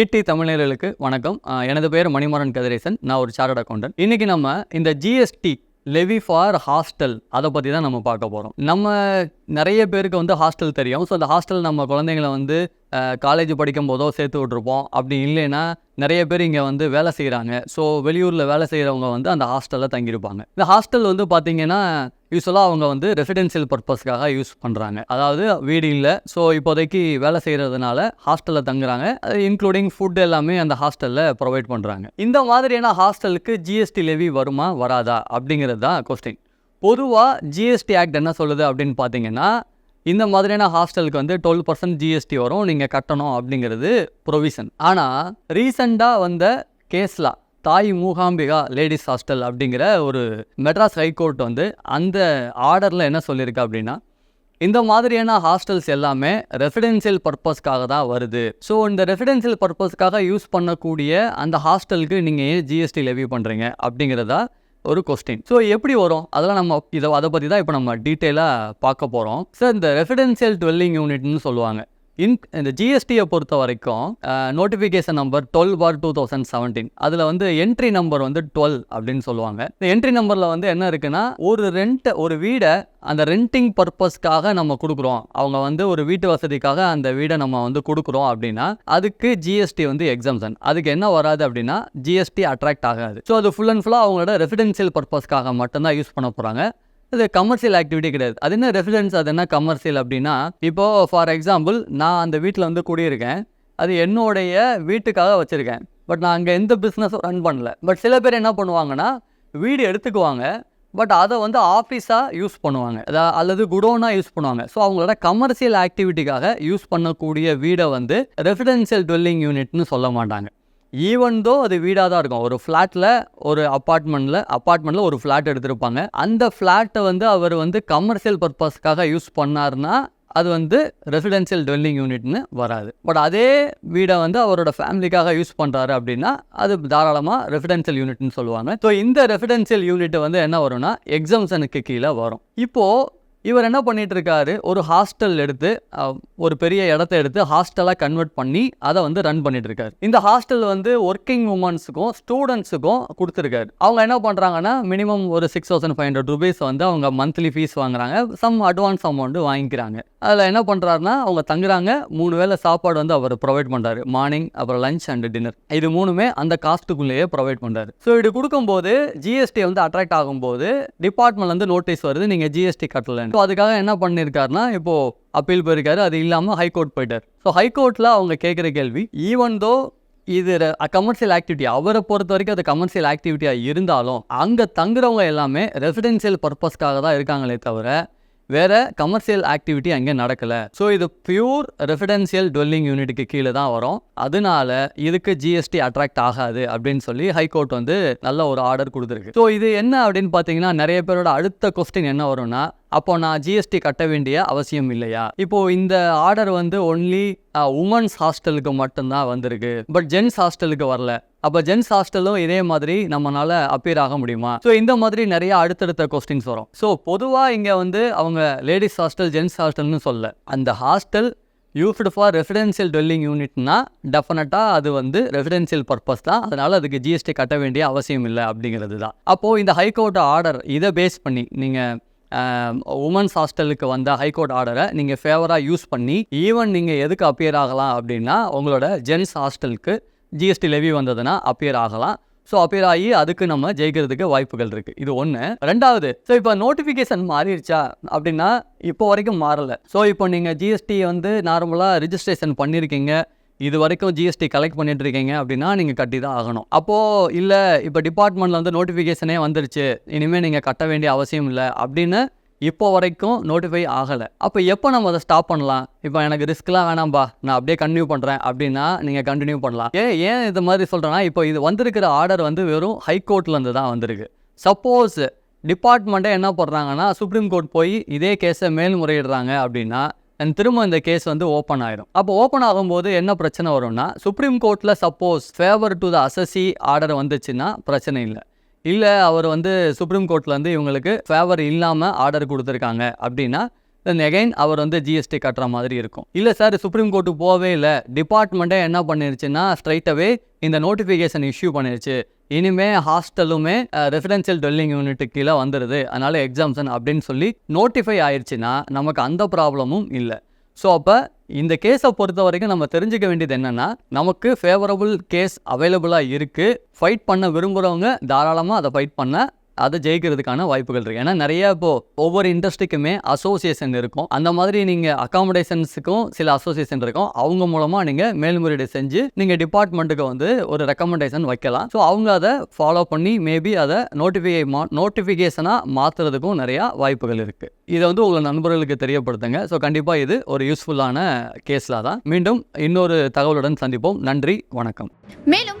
ஈட்டி தமிழர்களுக்கு வணக்கம். எனது பேர் மணிமாறன் கதிரேசன். நான் ஒரு சார்ட் அக்கௌண்டன்ட் இன்னைக்கு நம்ம இந்த ஜிஎஸ்டி லெவி ஃபார் ஹாஸ்டல் அதை பற்றி தான் நம்ம பார்க்க போகிறோம் நம்ம நிறைய பேருக்கு வந்து ஹாஸ்டல் தெரியும். ஸோ அந்த ஹாஸ்டல் நம்ம குழந்தைங்களை வந்து காலேஜ் படிக்கும் போதோ சேர்த்து விட்ருப்போம் அப்படி இல்லைன்னா நிறைய பேர் இங்கே வந்து வேலை செய்கிறாங்க ஸோ வெளியூரில் வேலை செய்கிறவங்க வந்து அந்த ஹாஸ்டலில் தங்கியிருப்பாங்க. இந்த ஹாஸ்டல் வந்து பார்த்தீங்கன்னா யூஸ்வலாக அவங்க வந்து ரெசிடென்ஷியல் பர்பஸ்க்காக யூஸ் பண்ணுறாங்க அதாவது வீடு இல்லை. ஸோ இப்போதைக்கு வேலை செய்கிறதுனால ஹாஸ்டலில் தங்குறாங்க. இன்க்ளூடிங் ஃபுட் எல்லாமே அந்த ஹாஸ்டலில் ப்ரொவைட் பண்ணுறாங்க இந்த மாதிரியான ஹாஸ்டலுக்கு ஜிஎஸ்டி லெவி வருமா வராதா? அப்படிங்கிறது தான் கொஸ்டின் பொதுவாக ஜிஎஸ்டி ஆக்ட் என்ன சொல்லுது அப்படின்னு பார்த்தீங்கன்னா இந்த மாதிரியான ஹாஸ்டலுக்கு வந்து டுவெல் பர்சன்ட் ஜிஎஸ்டி வரும் நீங்கள் கட்டணும் அப்படிங்கிறது ப்ரொவிஷன் ஆனால் ரீசண்டாக வந்த கேஸ்லா தாய் மூகாம்பிகா லேடிஸ் ஹாஸ்டல் அப்படிங்கிற ஒரு மெட்ராஸ் ஹைகோர்ட் வந்து அந்த ஆர்டரில் என்ன சொல்லியிருக்கு அப்படின்னா இந்த மாதிரியான ஹாஸ்டல்ஸ் எல்லாமே ரெசிடென்சியல் பர்பஸ்க்காக தான் வருது. ஸோ இந்த ரெசிடென்சியல் பர்பஸ்க்காக யூஸ் பண்ணக்கூடிய அந்த ஹாஸ்டலுக்கு நீங்கள் ஏன் ஜிஎஸ்டி லெவி பண்ணுறீங்க அப்படிங்கிறதா ஒரு கொஸ்டின் ஸோ எப்படி வரும்? அதெல்லாம் நம்ம இதை அதை பற்றி தான் இப்போ நம்ம டீட்டெயிலாக பார்க்க போகிறோம் சார் இந்த ரெசிடென்சியல் டுவெல்லிங் யூனிட்னு சொல்லுவாங்க. இன் இந்த ஜிஎஸ்டியை பொறுத்த வரைக்கும் notification number twelve bar two thousand seventeen அதில் வந்து என்ட்ரி நம்பர் வந்து டுவெல் அப்படின்னு சொல்லுவாங்க. இந்த என்ட்ரி நம்பரில் வந்து என்ன இருக்குன்னா ஒரு ரெண்ட் ஒரு வீடை அந்த ரெண்டிங் பர்பஸ்க்காக நம்ம கொடுக்குறோம். அவங்க வந்து ஒரு வீட்டு வசதிக்காக அந்த வீடை நம்ம வந்து கொடுக்குறோம் அப்படின்னா அதுக்கு ஜிஎஸ்டி வந்து எக்ஸம்ஷன் அதுக்கு என்ன வராது அப்படின்னா ஜிஎஸ்டி அட்ராக்ட் ஆகாது. ஸோ அது ஃபுல் அண்ட் ஃபுல்லாக அவங்களோட ரெசிடென்சியல் பர்பஸ்க்காக மட்டும்தான் யூஸ் பண்ண போகிறாங்க இது கமர்ஷியல் ஆக்டிவிட்டி கிடையாது. அது என்ன ரெசிடென்ஸ் அது என்ன கமர்ஷியல் அப்படின்னா இப்போது ஃபார் எக்ஸாம்பிள் நான் அந்த வீட்டில் வந்து குடியிருக்கேன். அது என்னுடைய வீட்டுக்காக வச்சுருக்கேன். பட் நான் அங்கே எந்த பிஸ்னஸும் ரன் பண்ணல. பட் சில பேர் என்ன பண்ணுவாங்கன்னா வீடு எடுத்துக்குவாங்க. பட் அதை வந்து ஆஃபீஸாக யூஸ் பண்ணுவாங்க. அதாவது அல்லது குடோனாக யூஸ் பண்ணுவாங்க. ஸோ அவங்களோட கமர்ஷியல் ஆக்டிவிட்டிக்காக யூஸ் பண்ணக்கூடிய வீடை வந்து ரெசிடென்ஷியல் டுவெல்லிங் யூனிட்னு சொல்ல மாட்டாங்க. ஈவன் தோ அது வீடாக தான் இருக்கும். ஒரு ஃப்ளாட்டில் ஒரு அப்பார்ட்மெண்ட்டில் அப்பார்ட்மெண்ட்டில் ஒரு ஃப்ளாட் எடுத்திருப்பாங்க. அந்த ஃப்ளாட்டை வந்து அவர் வந்து கமர்ஷியல் பர்பஸ்க்காக யூஸ் பண்ணாருன்னா அது வந்து ரெசிடென்ஷியல் டுவெல்லிங் யூனிட்னு வராது. பட் அதே வீடை வந்து அவரோட ஃபேமிலிக்காக யூஸ் பண்ணுறாரு அப்படின்னா அது தாராளமாக ரெசிடென்ஷியல் யூனிட்னு சொல்லுவாங்க. ஸோ இந்த ரெசிடென்ஷியல் யூனிட் வந்து என்ன வரும்னா எக்ஸம்ஷனுக்கு கீழே வரும். இப்போது இவர் என்ன பண்ணிட்டு இருக்காரு ஒரு ஹாஸ்டல் எடுத்து ஒரு பெரிய இடத்த எடுத்து ஹாஸ்டலாக கன்வெர்ட் பண்ணி அதை வந்து ரன் பண்ணிட்டு இருக்காரு இந்த ஹாஸ்டல் வந்து ஒர்க்கிங் உமன்ஸுக்கும் ஸ்டூடெண்ட்ஸுக்கும் கொடுத்துருக்காரு. அவங்க என்ன பண்ணுறாங்கன்னா மினிமம் ஒரு six thousand five hundred rupees வந்து அவங்க மந்த்லி ஃபீஸ் வாங்குறாங்க. சம் அட்வான்ஸ் அமௌண்ட் வாங்கிக்கிறாங்க. அதில் என்ன பண்ணுறாருன்னா அவங்க தங்குறாங்க. மூணு வேளை சாப்பாடு வந்து அவர் ப்ரொவைட் பண்ணுறாரு மார்னிங் அப்புறம் லஞ்ச் அண்ட் டின்னர் இது மூணுமே அந்த காஸ்ட்டுக்குள்ளேயே ப்ரொவைட் பண்ணுறாரு ஸோ இது கொடுக்கும்போது ஜிஎஸ்டி வந்து அட்ராக்ட் ஆகும்போது டிபார்ட்மெண்ட்லேருந்து நோட்டீஸ் வருது நீங்கள் ஜிஎஸ்டி கட்டலன்னு. ஸோ அதுக்காக என்ன பண்ணியிருக்காருன்னா இப்போது அப்பீல் போயிருக்காரு. அது இல்லாமல் ஹைகோர்ட் போயிட்டார். ஸோ ஹைகோர்ட்டில் அவங்க கேட்குற கேள்வி ஈவன் தோ இது கமர்ஷியல் ஆக்டிவிட்டி அவரை பொறுத்த வரைக்கும் அது கமர்ஷியல் ஆக்டிவிட்டியாக இருந்தாலும் அங்கே தங்குறவங்க எல்லாமே ரெசிடென்ஷியல் பர்பஸ்க்காக தான் இருக்காங்களே தவிர வேற கமர்ஷியல் ஆக்டிவிட்டி அங்கே நடக்கலை. ஸோ இது பியூர் ரெசிடென்ஷியல் டுவெல்லிங் யூனிட்டுக்கு கீழே தான் வரும். அதனால இதுக்கு ஜிஎஸ்டி அட்ராக்ட் ஆகாது அப்படின்னு சொல்லி ஹைகோர்ட் வந்து நல்ல ஒரு ஆர்டர் கொடுத்துருக்கு. ஸோ இது என்ன அப்படின்னு பார்த்தீங்கன்னா நிறைய பேரோட அடுத்த கொஸ்டின் என்ன வரும்னா அப்போ நான் ஜிஎஸ்டி கட்ட வேண்டிய அவசியம் இல்லையா? இப்போ இந்த ஆர்டர் வந்து ஒன்லி உமன்ஸ் ஹாஸ்டலுக்கு மட்டும்தான் வந்திருக்கு. பட் ஜென்ஸ் ஹாஸ்டலுக்கு வரல. அப்போ ஜென்ஸ் ஹாஸ்டலும் இதே மாதிரி நம்மளால அப்பியர் ஆக முடியுமா? ஸோ இந்த மாதிரி நிறைய அடுத்தடுத்த கொஸ்டின்ஸ் வரும். ஸோ பொதுவாக இங்கே வந்து அவங்க லேடிஸ் ஹாஸ்டல் ஜென்ஸ் ஹாஸ்டல்னு சொல்ல அந்த hostel used for residential dwelling யூனிட்னா டெஃபினட்டாக அது வந்து ரெசிடென்சியல் பர்பஸ் தான். அதனால் அதுக்கு ஜிஎஸ்டி கட்ட வேண்டிய அவசியம் இல்லை அப்படிங்கிறது தான். அப்போது இந்த ஹைகோர்ட் ஆர்டர் இதை பேஸ் பண்ணி நீங்கள் உமன்ஸ் ஹாஸ்டலுக்கு வந்த ஹைகோர்ட் ஆர்டரை நீங்கள் ஃபேவராக யூஸ் பண்ணி ஈவன் நீங்கள் எதுக்கு அப்பியர் ஆகலாம் அப்படின்னா உங்களோட ஜென்ஸ் ஹாஸ்டலுக்கு ஜிஎஸ்டி லெவி வந்ததுன்னா அப்பியர் ஆகலாம். ஸோ அப்பியர் ஆகி அதுக்கு நம்ம ஜெயிக்கிறதுக்கு வாய்ப்புகள் இருக்குது இது ஒன்று ரெண்டாவது ஸோ இப்போ நோட்டிஃபிகேஷன் மாறிடுச்சா அப்படின்னா இப்போ வரைக்கும் மாறலை. ஸோ இப்போ நீங்கள் ஜிஎஸ்டி வந்து நார்மலாக ரிஜிஸ்ட்ரேஷன் பண்ணியிருக்கீங்க இது வரைக்கும் ஜிஎஸ்டி கலெக்ட் பண்ணிட்டு இருக்கீங்க அப்படின்னா நீங்கள் கட்டி தான் ஆகணும். அப்போது இல்லை இப்போ டிபார்ட்மெண்ட்டில் வந்து நோட்டிஃபிகேஷனே வந்துருச்சு. இனிமேல் நீங்கள் கட்ட வேண்டிய அவசியம் இல்லை அப்படின்னு இப்போ வரைக்கும் நோட்டிஃபை ஆகலை. அப்போ எப்போ நம்ம அதை ஸ்டாப் பண்ணலாம்? இப்போ எனக்கு ரிஸ்க்லாம் வேணாம்பா. நான் அப்படியே கண்டினியூ பண்ணுறேன் அப்படின்னா நீங்கள் கண்டினியூ பண்ணலாம். ஏன் ஏன் இது மாதிரி சொல்கிறேன்னா இப்போ இது வந்திருக்கிற ஆர்டர் வந்து வெறும் ஹைகோர்ட்லேருந்து தான் வந்திருக்கு. சப்போஸ் டிபார்ட்மெண்ட்டே என்ன பண்ணுறாங்கன்னா சுப்ரீம் கோர்ட் போய் இதே கேஸை மேல்முறையிடுறாங்க அப்படின்னா அண்ட் திரும்ப இந்த கேஸ் வந்து ஓப்பன் ஆயிடும் அப்போ ஓப்பன் ஆகும்போது என்ன பிரச்சனை வரும்னா சுப்ரீம் கோர்ட்டில் suppose favour to the assessee order வந்துச்சுன்னா பிரச்சனை இல்லை. இல்லை அவர் வந்து சுப்ரீம் கோர்ட்லேருந்து இவங்களுக்கு ஃபேவர் இல்லாமல் ஆர்டர் கொடுத்துருக்காங்க அப்படின்னா தென் எகைன் அவர் வந்து ஜிஎஸ்டி கட்டுற மாதிரி இருக்கும். இல்லை சார் சுப்ரீம் கோர்ட்டுக்கு போகவே இல்லை. டிபார்ட்மெண்ட்டே என்ன பண்ணிருச்சுன்னா ஸ்ட்ரைட்டாகவே இந்த நோட்டிஃபிகேஷன் இஷ்யூ பண்ணிருச்சு. இனிமே ஹாஸ்டலுமே ரெசிடென்சியல் டெல்லிங் யூனிட்டு கீழே வந்துடுது அதனால எக்ஸாம்ஷன் அப்படின்னு சொல்லி நோட்டிஃபை ஆயிடுச்சுன்னா நமக்கு அந்த ப்ராப்ளமும் இல்லை. ஸோ அப்போ இந்த கேஸை பொறுத்த வரைக்கும் நம்ம தெரிஞ்சுக்க வேண்டியது என்னென்னா நமக்கு ஃபேவரபுள் கேஸ் அவைலபிளாக இருக்குது ஃபைட் பண்ண விரும்புகிறவங்க தாராளமாக அதை ஃபைட் பண்ண அதை ஜெயிக்கிறதுக்கான வாய்ப்புகள் இருக்குது ஏன்னா நிறைய இப்போது ஒவ்வொரு இண்டஸ்ட்ரிக்குமே அசோசியேஷன் இருக்கும். அந்த மாதிரி நீங்கள் அகாமடேஷன்ஸுக்கும் சில அசோசியேஷன் இருக்கும். அவங்க மூலமாக நீங்கள் மேல்முறையீடு செஞ்சு நீங்கள் டிபார்ட்மெண்ட்டுக்கு வந்து ஒரு ரெக்கமெண்டேஷன் வைக்கலாம். ஸோ அவங்க அதை ஃபாலோ பண்ணி மேபி அதை நோட்டிஃபிகே மா நோட்டிஃபிகேஷனாக மாற்றுறதுக்கும் நிறையா வாய்ப்புகள் இருக்குது இதை வந்து உங்கள் நண்பர்களுக்கு தெரியப்படுத்துங்க. ஸோ கண்டிப்பாக இது ஒரு யூஸ்ஃபுல்லான கேஸில் தான். மீண்டும் இன்னொரு தகவலுடன் சந்திப்போம். நன்றி வணக்கம். மேலும்